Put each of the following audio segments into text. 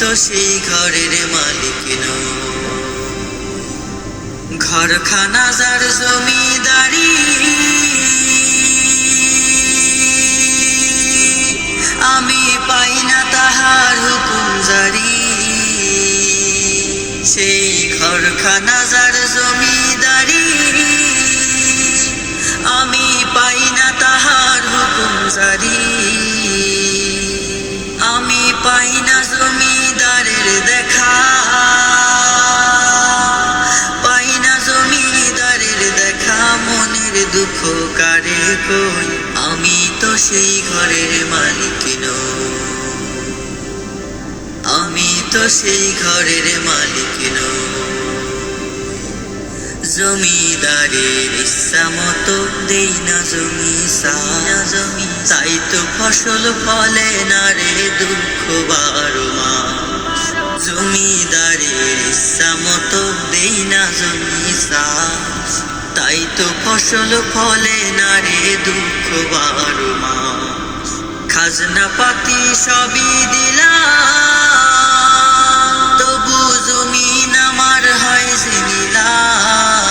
তো সেই ঘরের মালিক ঘরখানা যার জমিদারি, আমি পাই না তাহার হুকুম জারি। সেই ঘরখানা দুঃখ কারে কই আমি তো সেই ঘরের মালিক নই। আমি তো সেই ঘরের মালিক জমিদারের ইচ্ছা মতো দেই না জমি সানা জমি তাই তো ফসল ফলে না রে দুঃখ বারো মাস। জমিদারের ইচ্ছা মতো দেই না জমি চাষ তাই তো ফসল ফলে না রে দুঃখ বারো মাস। খাজনা পাতি সবই দিলাম, তবু জমিন আমার হয় জিনিলাম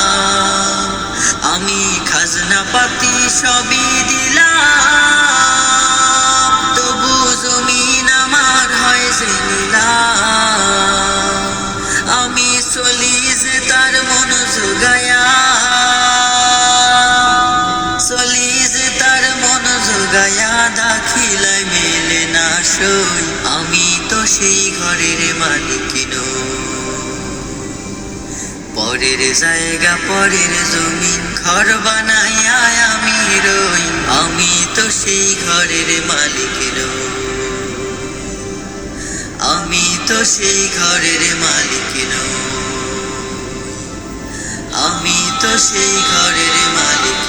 আমি খাজনা পাতি সবই দিলাম, তবু জমিন আমার হয় জিনিলাম আমি চলি যে তার মন যোগায়া যোগায়া দাখিলায় মেলে না সই। আমি তো সেই ঘরের মালিক পরের জায়গা, পরের জমিন, ঘর বানাইয়া আমি রই। আমি তো সেই ঘরের মালিক আমি তো সেই ঘরের মালিক আমি তো সেই ঘরের মালিক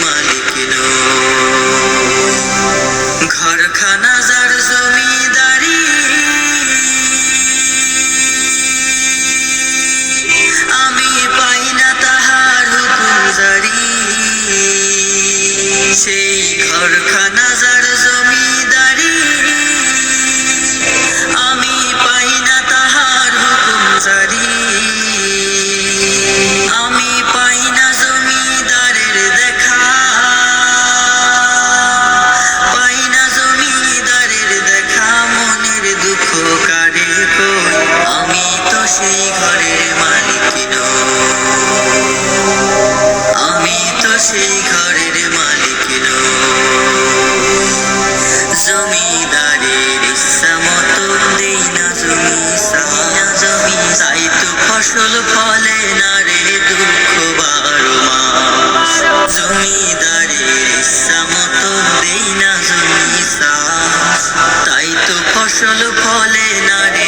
ফসল ফলে না